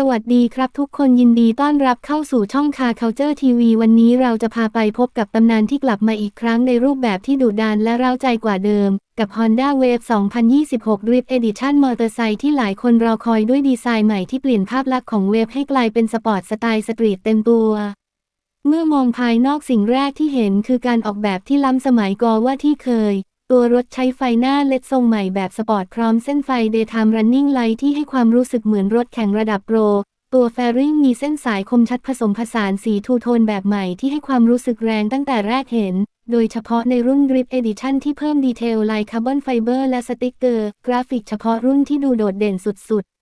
สวัสดีครับทุกคนยินดีต้อนรับเข้าสู่ช่องคาเคาเจอร์ทีวีวันนี้เราจะพาไปพบกับตำนานที่กลับมาอีกครั้งในรูปแบบที่ดุดันและเร้าใจกว่าเดิม กับ Honda Wave 2026 Drift Edition มอเตอร์ไซค์ที่หลายคนรอคอยด้วยดีไซน์ใหม่ที่เปลี่ยนภาพลักษณ์ของเวฟให้กลายเป็นสปอร์ตสไตล์สตรีทเต็มตัว เมื่อมองภายนอกสิ่งแรกที่เห็นคือการออกแบบที่ล้ำสมัยกอว่าที่เคย ตัวรถใช้ไฟหน้าเลดทรงใหม่แบบสปอร์ตพร้อมเส้นไฟ Daytime Running Light ที่ให้ความรู้สึกเหมือนรถแข่งระดับโปร ตัวแฟริงมีเส้นสายคมชัดผสมผสานสีทูโทนแบบใหม่ที่ให้ความรู้สึกแรงตั้งแต่แรกเห็น โดยเฉพาะในรุ่น Grip Edition ที่เพิ่มดีเทลลายคาร์บอนไฟเบอร์และสติกเกอร์ กราฟิกเฉพาะรุ่นที่ดูโดดเด่นสุดๆ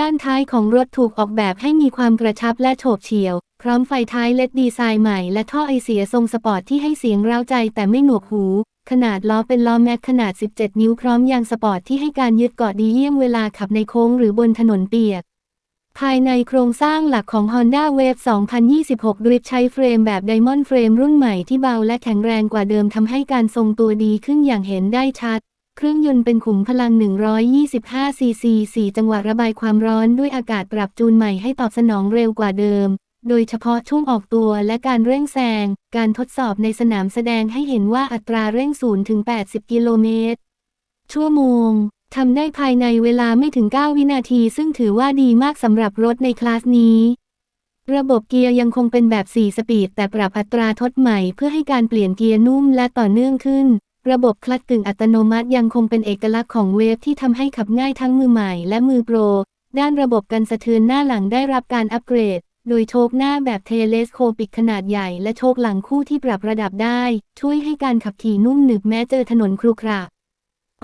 ด้านท้ายของรถถูกออกแบบให้มีความกระชับและโฉบเฉี่ยว พร้อมไฟท้ายเลดดีไซน์ใหม่และท่อไอเสียทรงสปอร์ตที่ให้เสียงเร้าใจแต่ไม่หนวกหู ขนาดล้อเป็นล้อแม็กขนาด 17 นิ้วพร้อมยางสปอร์ตที่ให้การยึดเกาะดีเยี่ยมเวลาขับในโค้งหรือบนถนนเปียก ภายในโครงสร้างหลักของ Honda Wave 2026 Drift ใช้เฟรมแบบ Diamond Frame รุ่นใหม่ที่เบาและแข็งแรงกว่าเดิมทำให้การทรงตัวดีขึ้นอย่างเห็นได้ชัด เครื่องยนต์เป็นขุมพลัง 125 ซีซี 4 จังหวะระบายความร้อนด้วยอากาศปรับจูนใหม่ให้ตอบสนองเร็วกว่าเดิม โดยเฉพาะช่วงออกตัวและการเร่งแซง การทดสอบในสนามแสดงให้เห็นว่าอัตราเร่ง 0 ถึง 80 กิโลเมตร ชั่วโมง ทำได้ภายในเวลาไม่ถึง 9 วินาที ซึ่งถือว่าดีมากสำหรับรถในคลาสนี้ระบบเกียร์ยังคงเป็นแบบ 4 สปีด แต่ปรับอัตราทดใหม่เพื่อให้การเปลี่ยนเกียร์นุ่มและต่อเนื่องขึ้น ระบบคลัตช์กึ่งอัตโนมัติยังคงเป็นเอกลักษณ์ของเวฟที่ทำให้ขับง่ายทั้งมือใหม่และมือโปร ด้านระบบกันสะเทือนหน้าหลังได้รับการอัปเกรด โดยโชคหน้าแบบเทเลสโคปิกขนาดใหญ่และโชคหลังคู่ที่ปรับระดับได้ ช่วยให้การขับขี่นุ่มหนึบแม้เจอถนนครุขระ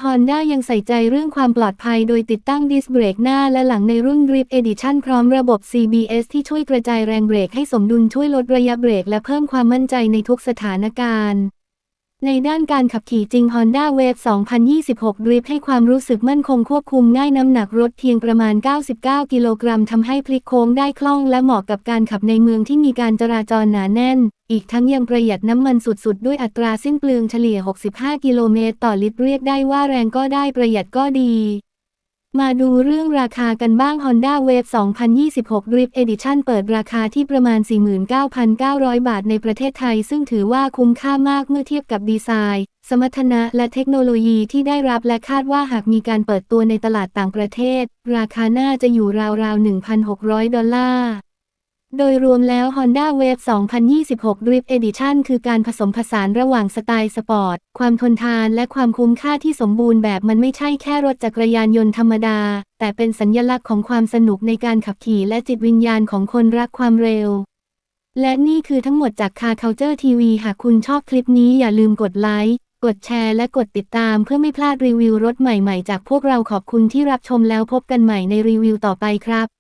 Honda ยังใส่ใจเรื่องความปลอดภัยโดยติดตั้งดิสเบรกหน้าและหลังในรุ่น Drift Edition พร้อมระบบ CBS ที่ช่วยกระจายแรงเบรกให้สมดุลช่วยลดระยะเบรกและเพิ่มความมั่นใจในทุกสถานการณ์ ในด้านการขับขี่จริง Honda Wave 2026 Drift ให้ความรู้สึกมั่นคงควบคุมง่ายน้ำหนักรถเพียงประมาณ 99 กิโลกรัมทำให้พลิกโค้งได้คล่องและเหมาะกับการขับในเมืองที่มีการจราจรหนาแน่น อีกทั้งยังประหยัดน้ำมันสุดๆ ด้วยอัตราสิ้นเปลืองเฉลี่ย 65 กิโลเมตรต่อลิตรเรียกได้ว่าแรงก็ได้ประหยัดก็ดี มาดูเรื่องราคากันบ้าง Honda Wave 2026 Drift Edition เปิดราคาที่ประมาณ 49,900 บาทในประเทศไทย ซึ่งถือว่าคุ้มค่ามากเมื่อเทียบกับดีไซน์ สมรรถนะและเทคโนโลยีที่ได้รับและคาดว่าหากมีการเปิดตัวในตลาดต่างประเทศ ราคาน่าจะอยู่ราวๆ 1,600 ดอลลาร์ โดยรวมแล้ว Honda Wave 2026 Drift Edition คือการผสมผสานระหว่างสไตล์สปอร์ต ความทนทานและความคุ้มค่าที่สมบูรณ์แบบมันไม่ใช่แค่รถจักรยานยนต์ธรรมดา แต่เป็นสัญลักษณ์ของความสนุกในการขับขี่และจิตวิญญาณของคนรักความเร็ว และนี่คือทั้งหมดจากคา Culture TV หากคุณชอบคลิปนี้อย่าลืมกดไลค์ กดแชร์ และกดติดตามเพื่อไม่พลาดรีวิวรถใหม่ๆ จากพวกเราขอบคุณที่รับชมแล้วพบกันใหม่ในรีวิวต่อไปครับ